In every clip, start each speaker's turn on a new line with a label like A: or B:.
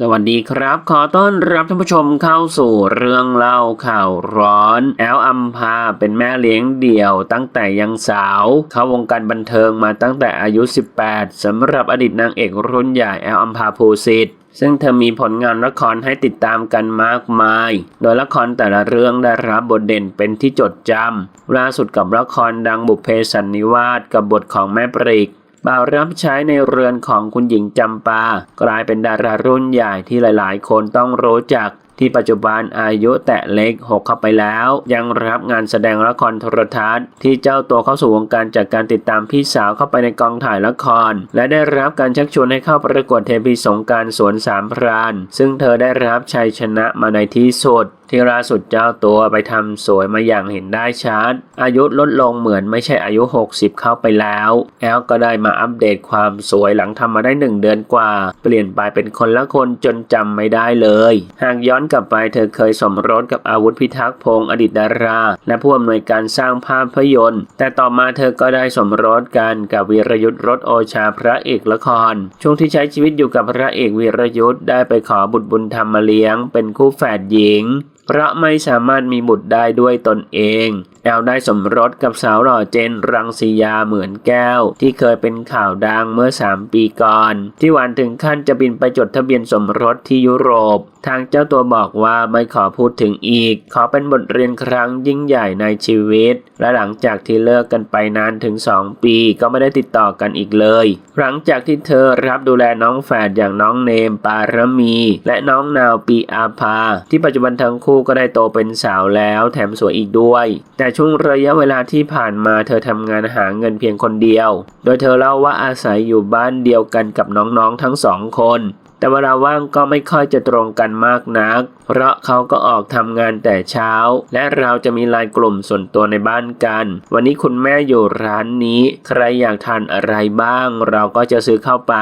A: สวัสดีครับ ขอต้อนรับท่านผู้ชมเข้าสู่เรื่องเล่าข่าวร้อน แอลอัมพาเป็นแม่เลี้ยงเดี่ยวตั้งแต่ยังสาว เข้าวงการบันเทิงมาตั้งแต่อายุ 18 สำหรับอดีตนางเอกรุ่นใหญ่แอลอัมพาภูสิทธิ์ซึ่งเธอมีผลงานละครให้ติดตามกันมากมาย โดยละครแต่ละเรื่องได้รับบทเด่นเป็นที่จดจำล่าสุดกับละครดังบุพเพสันนิวาสกับบทของแม่ปริก บ่าวรับใช้ในเรือนของคุณหญิงจำปา กลายเป็นดารารุ่นใหญ่ที่หลายๆ คนต้องรู้จักที่ปัจจุบันอายุแตะเล็กหกเข้าไปแล้ว ยังรับงานแสดงละครโทรทัศน์ ที่เจ้าตัวเข้าสู่วงการจากการติดตามพี่สาวเข้าไปในกองถ่ายละคร และได้รับการชักชวนให้เข้าประกวดเทพีสงการสวนสามพราน ซึ่งเธอได้รับชัยชนะมาในที่สุด ที่ล่าสุดเจ้าตัวไปทำสวยมาอย่างเห็นได้ชัด อายุลดลงเหมือนไม่ใช่อายุ 60 เข้าไปแล้ว แอลก็ได้มาอัปเดตความสวยหลังทำมาได้หนึ่งเดือนกว่า เปลี่ยนไปเป็นคนละคนจนจำไม่ได้เลย หากย้อนกลับไปเธอเคยสมรสกับอาวุธพิทักษ์พงศ์อดีตดารา และผู้อำนวยการสร้างภาพยนตร์ แต่ต่อมาเธอก็ได้สมรสกันกับวีรยุทธ์รถโอชาพระเอกละคร ช่วงที่ใช้ชีวิตอยู่กับพระเอกวีรยุทธ์ได้ไปขอบุตรบุญธรรมมาเลี้ยง เป็นคู่แฝดหญิง เพราะไม่สามารถมีบุตรได้ด้วยตนเอง แอลได้สมรสกับสาวหล่อเจนรังสียาเหมือนแก้ว ที่เคยเป็นข่าวดังเมื่อ 3 ปีก่อน ที่หวานถึงขั้นจะบินไปจดทะเบียนสมรสที่ยุโรป ทางเจ้าตัวบอกว่าไม่ขอพูดถึงอีก ขอเป็นบทเรียนครั้งยิ่งใหญ่ในชีวิต และหลังจากที่เลิกกันไปนานถึง 2 ปีก็ไม่ได้ติดต่อกันอีกเลย หลังจากที่เธอรับดูแลน้องแฝดอย่างน้องเนมปารมี และน้องนาวปีอาภา ที่ปัจจุบันทั้งคู่ก็ได้โตเป็นสาวแล้วแถมสวยอีกด้วย แต่ช่วงระยะเวลาที่ผ่านมาเธอทำงานหาเงินเพียงคนเดียว โดยเธอเล่าว่าอาศัยอยู่บ้านเดียวกันกับน้องๆทั้งสองคน แต่เวลาว่างก็ไม่ค่อยจะตรงกันมากนัก เพราะเขาก็ออกทำงานแต่เช้า และเราจะมีไลน์กลุ่มส่วนตัวในบ้านกัน วันนี้คุณแม่อยู่ร้านนี้ ใครอยากทานอะไรบ้าง เราก็จะซื้อเข้าไป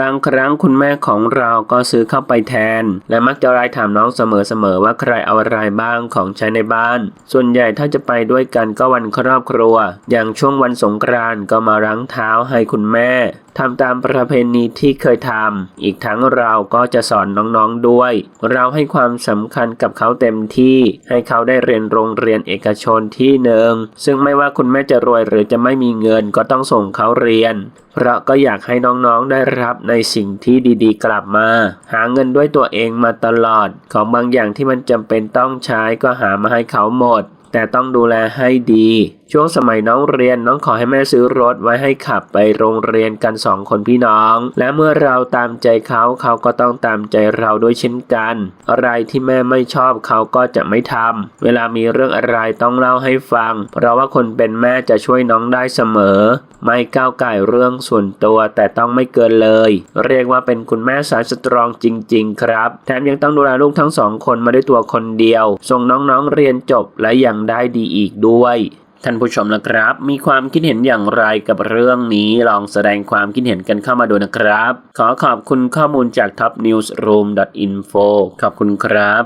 A: บางครั้งคุณแม่ของเราก็ซื้อเข้าไปแทน และมักจะไลน์ถามน้องเสมอๆว่าใครเอาอะไรบ้างของใช้ในบ้าน ส่วนใหญ่ถ้าจะไปด้วยกันก็วันครอบครัว อย่างช่วงวันสงกรานต์ก็มาล้างเท้าให้คุณแม่ทำตามประเพณีที่เคยทำ อีกทั้งเราก็จะสอนน้องๆด้วย เราให้ความสำคัญกับเขาเต็มที่ ให้เขาได้เรียนโรงเรียนเอกชนที่หนึ่ง ซึ่งไม่ว่าคุณแม่จะรวยหรือจะไม่มีเงินก็ต้องส่งเขาเรียน เพราะก็อยากให้น้องๆได้รับในสิ่งที่ดีๆ กลับมา หาเงินด้วยตัวเองมาตลอด ของบางอย่างที่มันจำเป็นต้องใช้ก็หามาให้เขาหมด แต่ต้องดูแลให้ดี ช่วงสมัยน้องเรียนน้องขอให้แม่ซื้อรถไว้ให้ขับไปโรงเรียนกันสองคนพี่น้อง และเมื่อเราตามใจเขาเขาก็ต้องตามใจเราด้วยเช่นกัน อะไรที่แม่ไม่ชอบเขาก็จะไม่ทำเวลามีเรื่องอะไรต้องเล่าให้ฟัง เพราะว่าคนเป็นแม่จะช่วยน้องได้เสมอ ไม่ก้าวไก่เรื่องส่วนตัวแต่ต้องไม่เกินเลย เรียกว่าเป็นคุณแม่สายสตรองจริง ๆ ครับ แถมยังต้องดูแลลูกทั้งสองคนมาด้วยตัวคนเดียว ส่งน้องๆเรียนจบและยังได้ดีอีกด้วย ท่านผู้ชมนะครับ มีความคิดเห็นอย่างไรกับเรื่องนี้ลองแสดงความคิดเห็นกันเข้ามาดูนะครับ ขอขอบคุณข้อมูลจาก topnewsroom.info ขอบคุณครับ